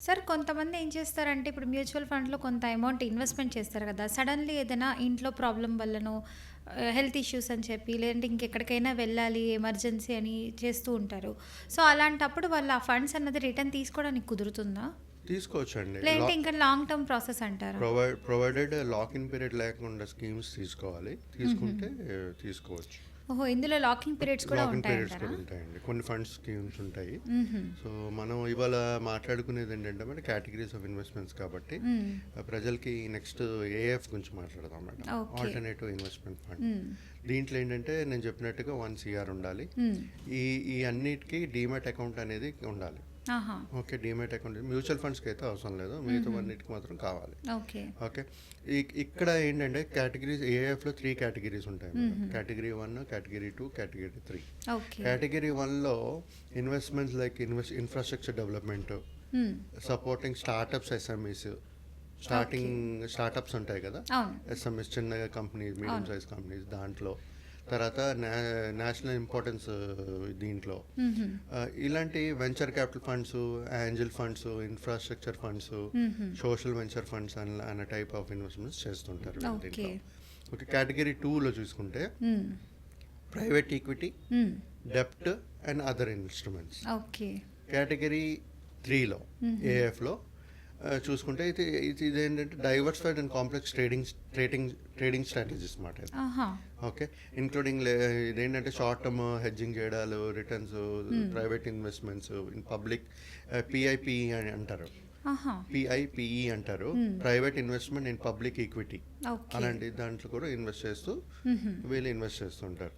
Sir కొంతమంది ఏం చేస్తారంటే ఇప్పుడు మ్యూచువల్ ఫండ్‌లో కొంత అమౌంట్ ఇన్వెస్ట్‌మెంట్ చేస్తారు కదా! సడెన్‌లీ ఏదైనా ఇంట్లో ప్రాబ్లమ్ వల్లనో హెల్త్ ఇష్యూస్ అని చెప్పి లేదంటే ఇంకెక్కడికైనా వెళ్ళాలి ఎమర్జెన్సీ అని చేస్తూ ఉంటారు. సో, అలాంటప్పుడు వాళ్ళు ఆ ఫండ్స్ అన్నది రిటర్న్ తీసుకోవడానికి కుదురుతుందా? తీసుకోవచ్చండి. లేదంటే ఇంకా లాంగ్ టర్మ్ ప్రాసెస్ అంటారా? Provide provided lock in period లేకుండా స్కీమ్స్ తీసుకోవాలి. తీసుకుంటే తీసుకోవచ్చు. ఓహో! ఇందులో లాకింగ్ పీరియడ్స్ కూడా లాక్ ఇన్ పీరియడ్స్? కూడా ఉంటాయండి. కొన్ని ఫండ్స్ స్కీమ్స్ ఉంటాయి. సో, మనం ఇవాళ మాట్లాడుకునేది ఏంటంటే మరి కేటగిరీస్ ఆఫ్ ఇన్వెస్ట్మెంట్స్ కాబట్టి ప్రజలకి నెక్స్ట్ ఏఎఫ్ గురించి మాట్లాడదాం. ఓకే. Alternative investment fund. దీంట్లో ఏంటంటే నేను చెప్పినట్టుగా వన్ సిఆర్ ఉండాలి. ఈ ఈ అన్నిటికీ డీమాట్ అకౌంట్ అనేది ఉండాలి. Okay demat account. మ్యూచువల్ ఫండ్స్కి అయితే అవసరం లేదు. మిగతా అన్నిటికి మాత్రం కావాలి. ఓకే. ఓకే. ఇక్కడ ఏంటంటే కేటగిరీస్ ఏఎఫ్లో త్రీ కేటగిరీస్ ఉంటాయి category one category two category three. Category వన్లో investments like invest infrastructure development. Supporting startups SMEs starting startups ఉంటాయి కదా. ఎస్ఎంఎస్ చిన్న కంపెనీస్ మీడియం. సైజ్ కంపెనీస్ దాంట్లో. తర్వాత నేషనల్ ఇంపార్టెన్స్ దీంట్లో హుహు. ఆ, ఇలాంటి venture capital funds angel funds infrastructure funds. Social venture funds అన్న టైప్ ఆఫ్ ఇన్వెస్ట్మెంట్స్ చేస్తుంటారు. దీంట్లో ఓకే కేటగిరీ టూలో చూసుకుంటే. Private equity. డెప్ట్ and other instruments okay. Category త్రీలో ఏఎఫ్లో చూసుకుంటే ఇది ఇది ఇదేంటంటే diversified and complex trading trading trading strategies మాట ఇది ఆహా! ఓకే ఇంక్లూడింగ్ ఇదేంటంటే షార్ట్ టర్మ్ హెడ్జింగ్ చేయడాలు returns private investments in public PIPE అని అంటారు! పిఐపిఈ అంటారు private investment in public equity. అలాంటి దాంట్లో కూడా ఇన్వెస్ట్ చేస్తూ హుహు. వీళ్ళు ఇన్వెస్ట్ చేస్తుంటారు